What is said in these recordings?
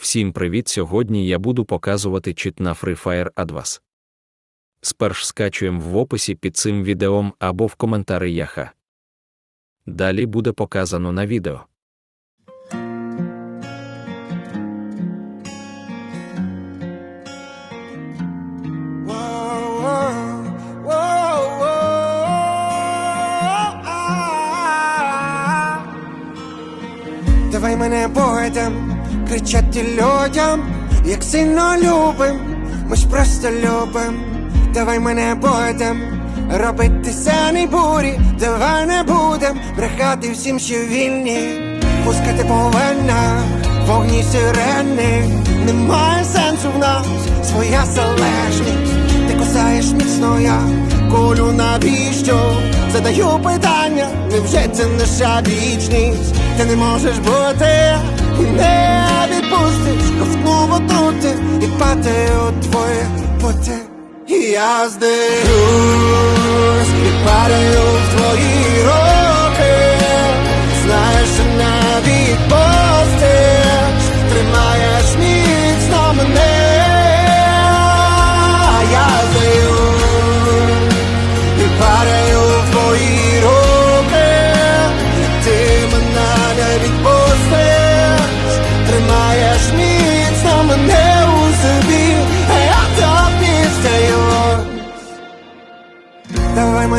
Всім привіт! Сьогодні я буду показувати чит на Free Fire Advance. Сперш скачуємо в описі під цим відеом або в коментарі яха. Далі буде показано на відео. Давай мене будем кричати людям, як сильно любим, ми ж просто любим. Давай мене будем робити сяні бурі, давай не будем брехати всім, що вільні, пускати по венах, вогні сирени, немає сенсу в нас, своя залежність. Ти кусаєш міцно я кулю навіщо? Задаю питання, невже це наша вічність? Ти не можеш бути, не відпустиш, ковтну в отрути і падаю твоє поте. І я здаюсь, і падаю в твої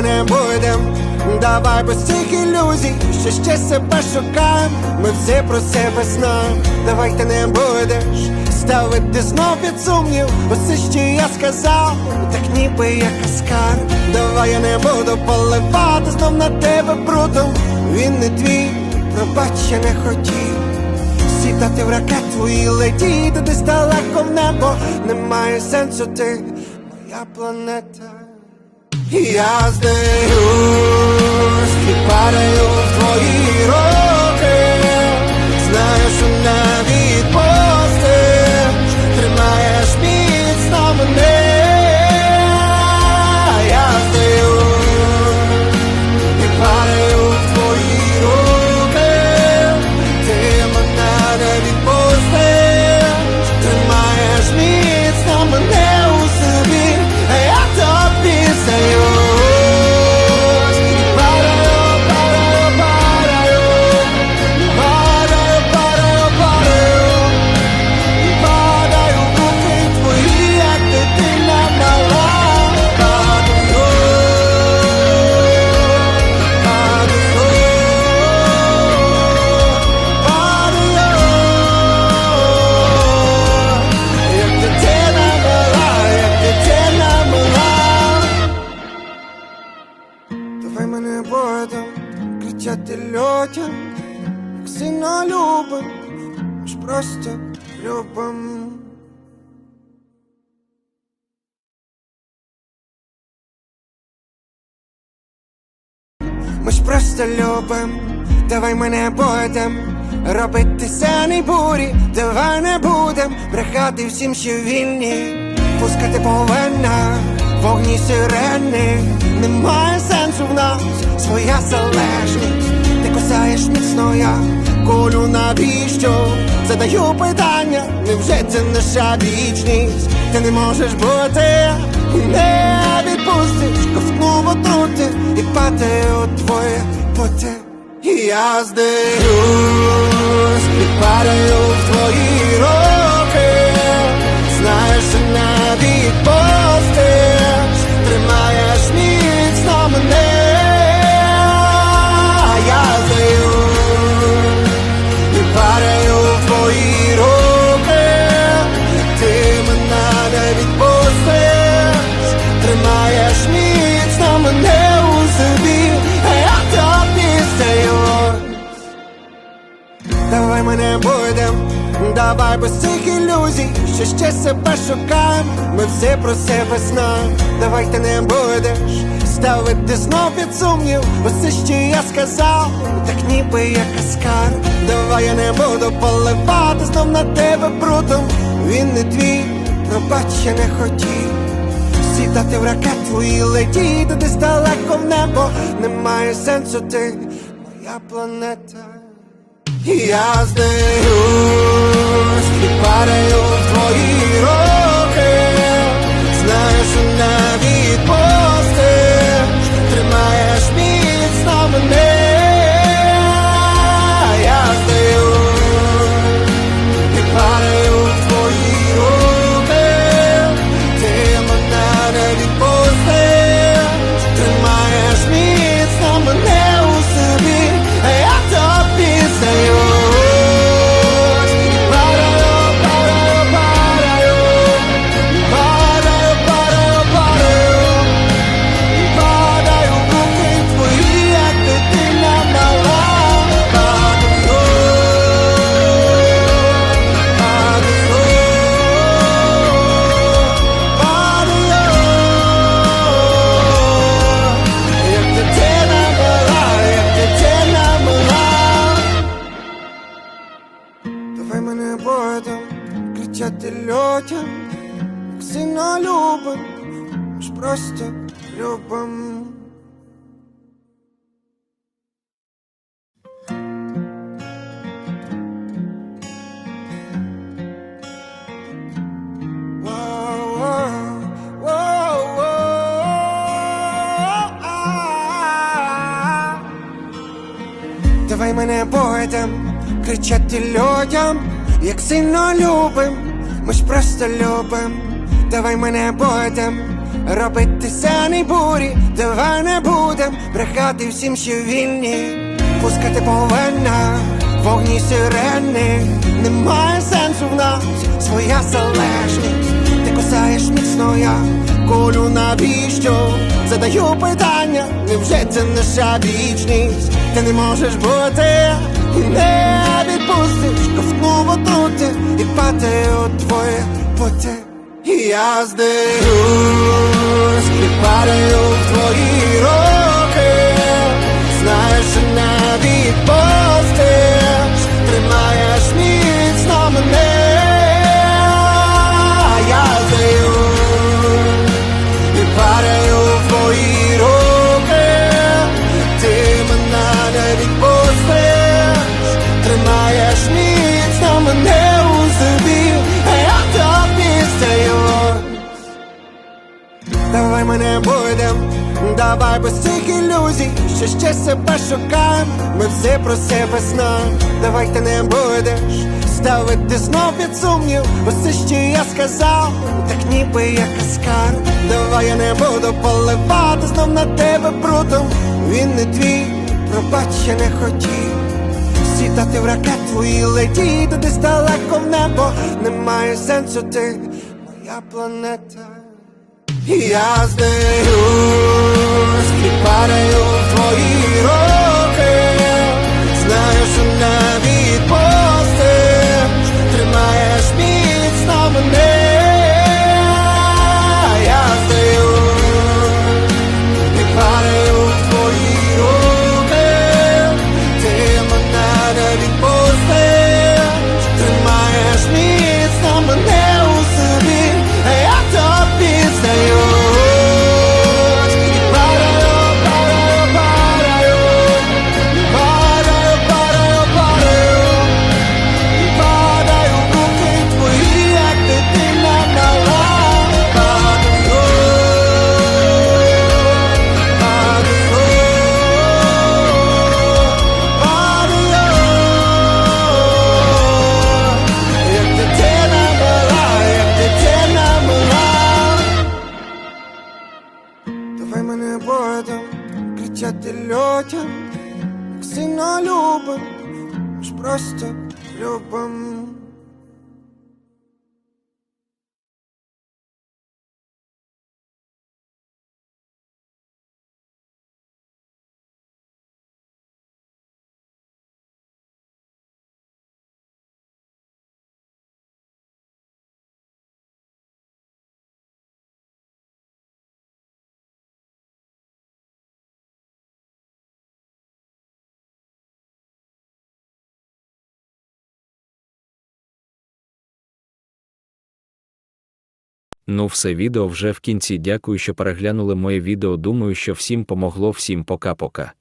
Мене будем, давай без цих ілюзій, що ще себе шукаємо, ми все про себе знаємо, давай ти не будеш ставити знов під сумнів, усе, що я сказав, так ніби як каскар. Давай я не буду поливати знов на тебе брудом, він не твій, пробач, я не хотів. Сідати в ракету і летіти десь далеко в небо, немає сенсу ти, моя планета. Я здаюсь і падаю в твої Давай мене будем кричати людям, як сильно любим, ж просто любим. Ми ж просто любим, давай мене будем робити сяні бурі, давай не будем. Брехати всім, що вільні, пускати по венах, вогні сирени, немає сенсу в нас, своя залежність, ти кусаєш міцно я кулю навіщо? Задаю питання, невже це наша вічність? Ти не можеш бути, не відпустиш, ковтну отрути і падаю твоє поте. І я здаюсь, і падаю в твої руки, Давай мене будем, давай без цих ілюзій, що ще себе шукаємо, ми все про себе знаємо, давай ти не будеш ставити знов під сумнів, усе, що я сказав, так ніби як каскар. Давай я не буду поливати знов на тебе брудом, він не твій, пробач, я не хотів. Сідати в ракету і летіти десь далеко в небо, немає сенсу ти, моя планета. Я здаюсь, і падаю людям, як любим, ж просто любим. Давай мене будем кричати людям, як сильно любим, ми просто любим. Давай мене будем робити сяні бурі, давай не будем брехати всім, що вільні, пускати по венах, вогні сирени, немає сенсу в нас, своя залежність, ти кусаєш міцно я колю навіщо? Задаю питання, невже це наша вічність? Ти не можеш бути і не відпустиш ковтну вотрути і падаю твоє поте. І я здаюсь, і падаю в твої давай без цих ілюзій, що ще себе шукаєм, ми все про себе знаємо, давай ти не будеш ставити знов під сумнів, усе, що я сказав, так ніби як аскар. Давай я не буду поливати знов на тебе брудом, він не твій, пробач, я не хотів. Сідати в ракету і летіти десь далеко в небо, немає сенсу ти, моя планета. І Я і сильно любим, ми ж просто любим. Ну, все відео вже в кінці. Дякую, що переглянули моє відео. Думаю, що всім помогло. Всім пока-пока.